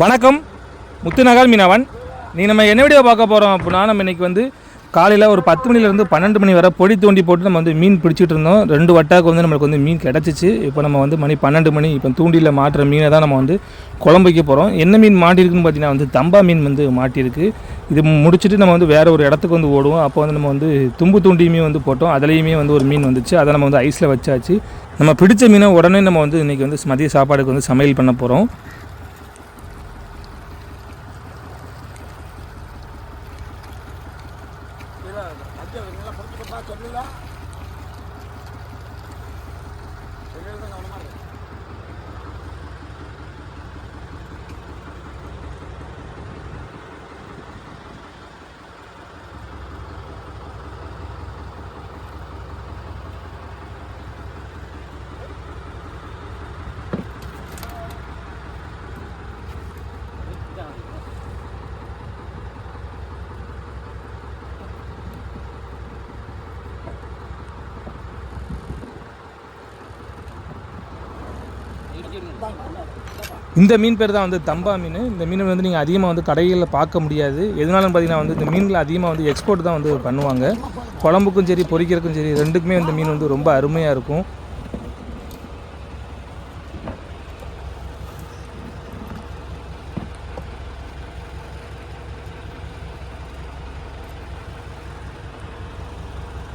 வணக்கம். முத்துநகர் மீனவன். நீ நம்ம என்ன வீடியோ பார்க்க போகிறோம் அப்படின்னா நம்ம இன்றைக்கி வந்து காலையில் ஒரு பத்து மணிலேருந்து பன்னெண்டு மணி வரை பொடி தூண்டி போட்டு நம்ம வந்து மீன் பிடிச்சிட்டு இருந்தோம். ரெண்டு வட்டாக்கு வந்து நம்மளுக்கு வந்து மீன் கிடச்சிச்சு. இப்போ நம்ம வந்து மணி பன்னெண்டு மணி இப்போ தூண்டியில் மாட்டுற மீனை தான் நம்ம வந்து குழம்பு வைக்க போகிறோம் என்ன மீன் மாட்டியிருக்குன்னு பார்த்தீங்கன்னா வந்து தம்பா மீன் வந்து மாட்டியிருக்கு. இது முடிச்சுட்டு நம்ம வந்து வேறு ஒரு இடத்துக்கு வந்து ஓடுவோம். அப்போ வந்து நம்ம வந்து தும்பு தூண்டியுமே வந்து போட்டோம். அதுலேயுமே வந்து ஒரு மீன் வந்துச்சு. அதை நம்ம வந்து ஐஸில் வச்சாச்சு. நம்ம பிடிச்ச மீனை உடனே நம்ம வந்து இன்றைக்கி வந்து மதிய சாப்பாடுக்கு வந்து சமையல் பண்ண போகிறோம் இந்த மீன் பேர் தான் வந்து தம்பா மீன். இந்த மீன் வந்து நீங்கள் அதிகமாக வந்து கடைகளில் பார்க்க முடியாது. எதனாலும் பார்த்தீங்கன்னா வந்து இந்த மீன்கள் அதிகமாக வந்து எக்ஸ்போர்ட் தான் வந்து பண்ணுவாங்க. குழம்புக்கும் சரி பொரிக்கிறதுக்கும் சரி ரெண்டுக்குமே இந்த மீன் வந்து ரொம்ப அருமையாக இருக்கும்.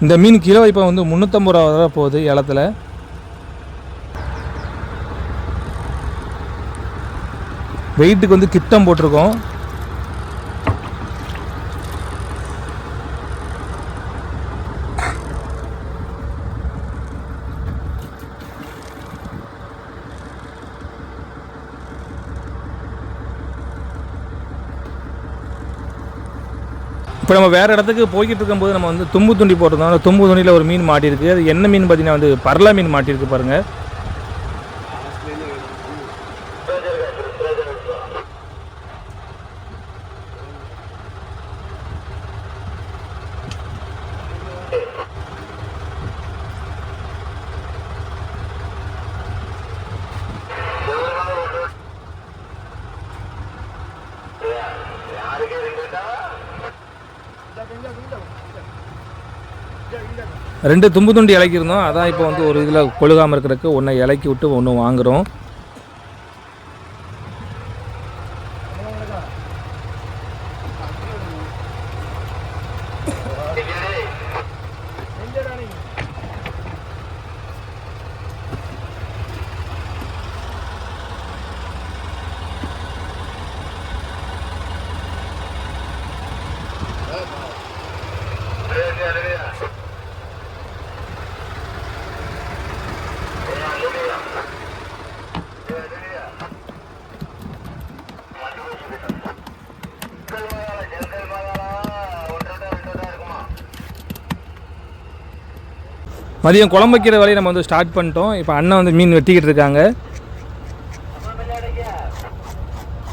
இந்த மீன் கிலோ இப்போ வந்து முந்நூற்றம்பது ரூபா வரை போகுது ஏலத்தில் வெயிட்டுக்கு வந்து கிட்டம் போட்டிருக்கோம். இப்போ நம்ம வேறு இடத்துக்கு போய்கிட்டு இருக்கும்போது நம்ம வந்து தும்பு துண்டி போட்டிருந்தோம். அந்த தும்பு துண்டியில் ஒரு மீன் மாட்டியிருக்கு. அது என்ன மீன் பார்த்தீங்கன்னா வந்து பரலா மீன் மாட்டியிருக்கு பாருங்கள் ரெண்டு தும்பு துண்டி இலக்கியிருந்தோம். அதான் இப்போ வந்து ஒரு இதில் கொழுகாமல் இருக்கிறதுக்கு ஒன்றை இலக்கி விட்டு ஒன்று வாங்குகிறோம் மதியம் குழம்பு வைக்கிற வேலையை நம்ம வந்து ஸ்டார்ட் பண்ணிட்டோம். இப்போ அண்ணன் வந்து மீன் வெட்டிக்கிட்டு இருக்காங்க.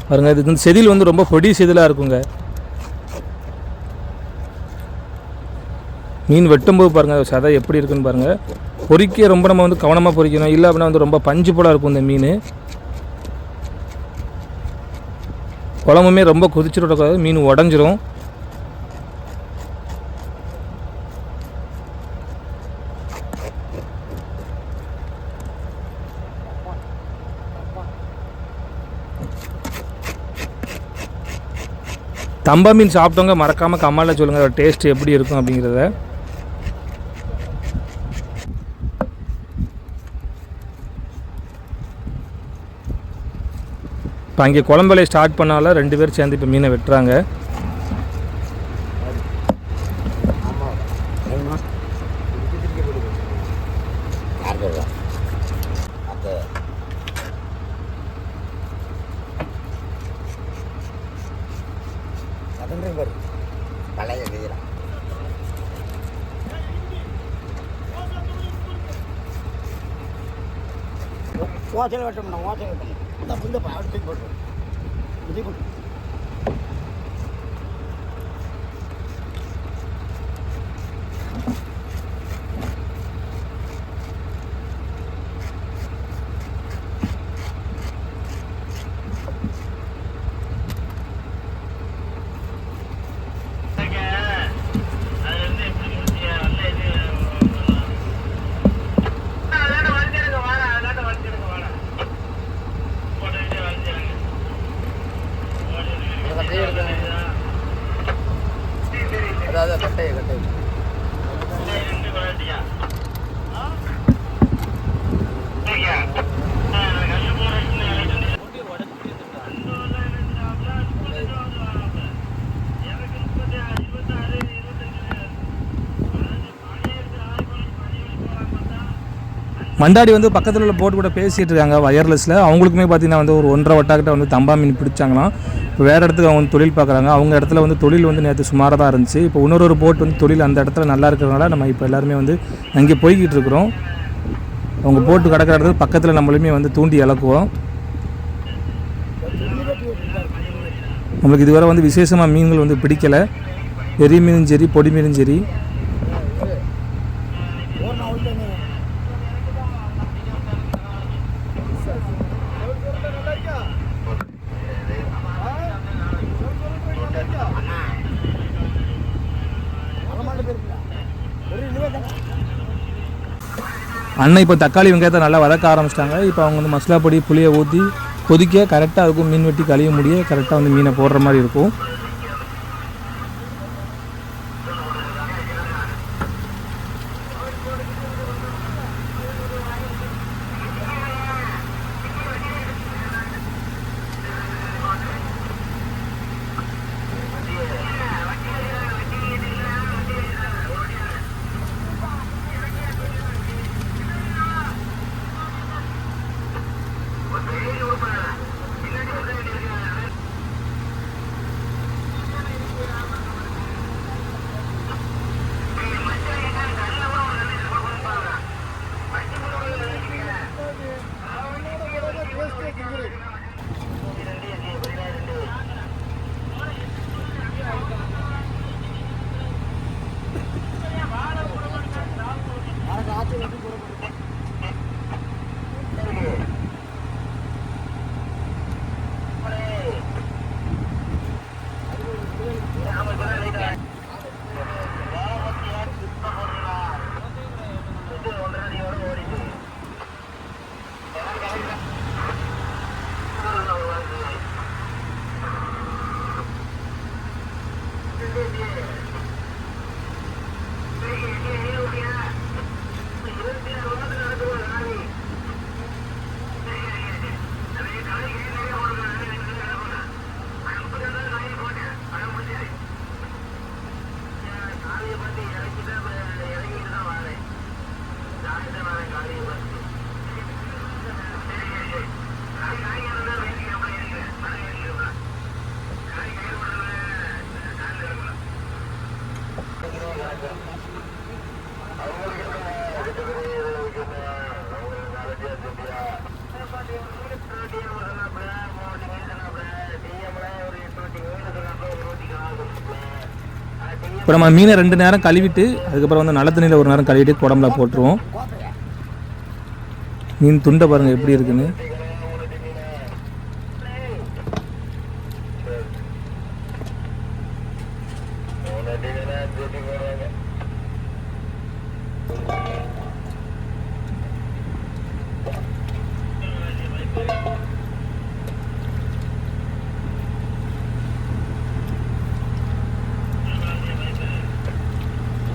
பாருங்க இது வந்து செதில் வந்து ரொம்ப பொடி செதிலாக இருக்குங்க. மீன் வெட்டும்போது பாருங்கள் சதை எப்படி இருக்குன்னு பாருங்கள் பொறிக்க ரொம்ப நம்ம வந்து கவனமாக பொரிக்கணும் இல்லை அப்படின்னா வந்து ரொம்ப பஞ்சு போல இருக்கும் இந்த மீன். குழம்புமே ரொம்ப கொதிச்சுட்டு மீன் உடஞ்சிரும். தம்பா மீன் சாப்பிட்டவங்க மறக்காமல் கம்மாலில் சொல்லுங்கள் டேஸ்ட் எப்படி இருக்கும் அப்படிங்கிறத. இப்போ அங்கே குழம்பலை ஸ்டார்ட் பண்ணால ரெண்டு பேர் சேர்ந்து இப்போ மீனை வெட்டுறாங்க. ஓசையில் வெட்டணும் ஓசையில் வெட்டணும் இந்த புந்த அடுத்து போட்டு மண்டாடி வந்து பக்கத்தில் உள்ள போட்டு கூட பேசிகிட்டு இருக்காங்க வயர்லெஸில் அவங்களுக்குமே பார்த்திங்கன்னா வந்து ஒரு ஒன்றரை வட்டாக்கிட்ட வந்து தம்பா மீன் பிடிச்சாங்களாம். இப்போ வேறு இடத்துக்கு அவங்க வந்து தொழில் பார்க்குறாங்க அவங்க இடத்துல வந்து தொழில் வந்து நேற்று சுமாராக தான் இருந்துச்சு. இப்போ இன்னொரு ஒரு போட் வந்து தொழில் அந்த இடத்துல நல்லா இருக்கிறதுனால நம்ம இப்போ எல்லாருமே வந்து அங்கே போய்கிட்டு இருக்கிறோம். அவங்க போட்டு கிடக்கிற இடத்துக்கு பக்கத்தில் நம்மளுமே வந்து தூண்டி இழக்குவோம். நம்மளுக்கு இதுவரை வந்து விசேஷமாக மீன்கள் வந்து பிடிக்கலை. பெரிய மீனும் சரி பொடி மீனும் சரி ஒரு நாள் தானே அண்ணன் இப்போ தக்காளி வெங்காயத்தை நல்லா வதக்க ஆரம்பிச்சிட்டாங்க. இப்போ அவங்க வந்து மசாலா பொடி புளியை ஊற்றி கொதிக்க கரெக்டாக இருக்கும் மீன் வெட்டி கழுவி முடிய கரெக்டாக வந்து மீனை போடுற மாதிரி இருக்கும். இப்போ நம்ம மீனை ரெண்டு நேரம் கழுவிட்டு அதுக்கப்புறம் வந்து நல்ல தண்ணியில் ஒரு நேரம் கழுவிட்டு குடம்புல போட்டுருவோம். மீன் துண்டை பாருங்கள் எப்படி இருக்குன்னு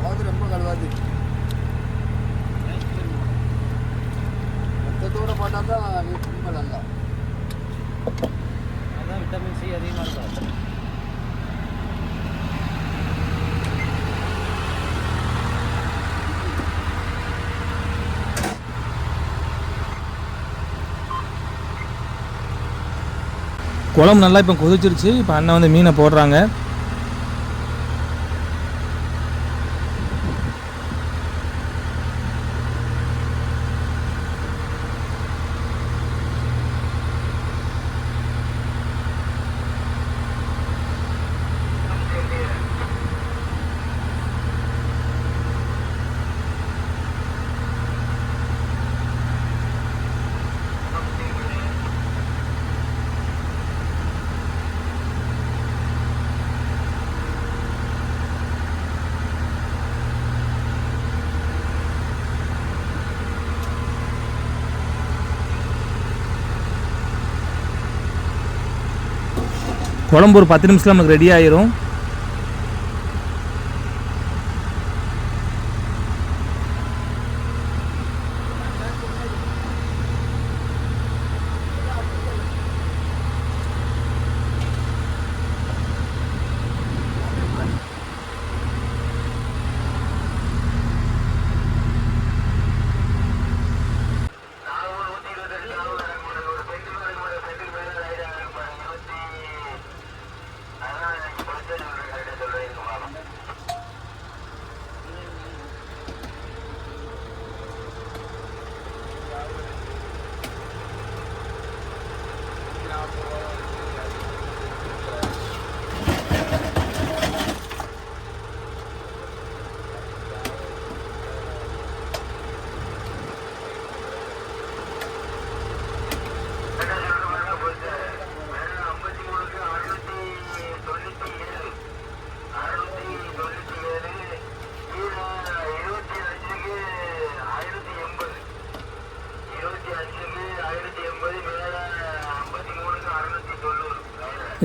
அது ரொம்ப கழுவாது மொத்தத்தோட போட்டால் தான் ரொம்ப நல்லா அதான் விட்டமின் சி அதிகமாக இருக்கும் குழம்பு நல்லா இப்போ கொதிச்சிருச்சு. இப்போ அண்ணன் வந்து மீனை போடுறாங்க. குழம்பு ஒரு பத்து நிமிஷத்தில் நமக்கு ரெடி ஆயிரும்.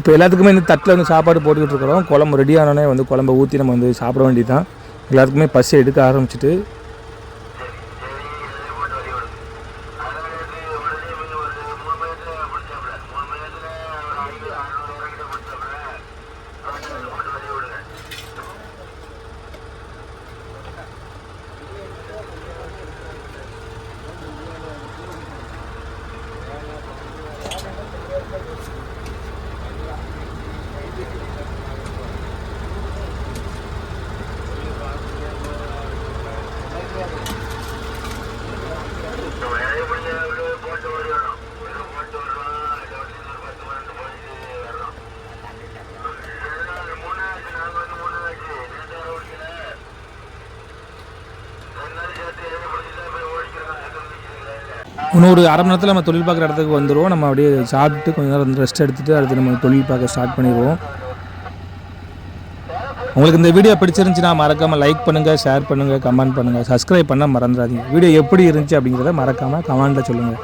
இப்போ எல்லாத்துக்குமே இந்த தட்டில் வந்து சாப்பாடு போட்டுக்கிட்டு இருக்கிறோம். குழம்பு ரெடி ஆனோடனே வந்து குழம்ப ஊற்றி நம்ம வந்து சாப்பிட வேண்டியது தான் எல்லாத்துக்குமே பசி எடுக்க ஆரம்பிச்சிட்டு இன்னொரு அரை மணி நேரத்தில் நம்ம தொழில் பார்க்குற இடத்துக்கு வந்துடுவோம் நம்ம அப்படியே சாப்பிட்டு கொஞ்ச நேரம் வந்து ரெஸ்ட் எடுத்துகிட்டு அடுத்து நம்ம தொழில் பார்க்க ஸ்டார்ட் பண்ணிடுவோம். உங்களுக்கு இந்த வீடியோ பிடிச்சிருந்துச்சுன்னா மறக்காமல் லைக் பண்ணுங்கள் ஷேர் பண்ணுங்கள் கமெண்ட் பண்ணுங்கள் சப்ஸ்கிரைப் பண்ண மறந்துடாதீங்க. வீடியோ எப்படி இருந்துச்சு அப்படிங்கிறத மறக்காமல் கமெண்ட்டில் சொல்லுங்கள்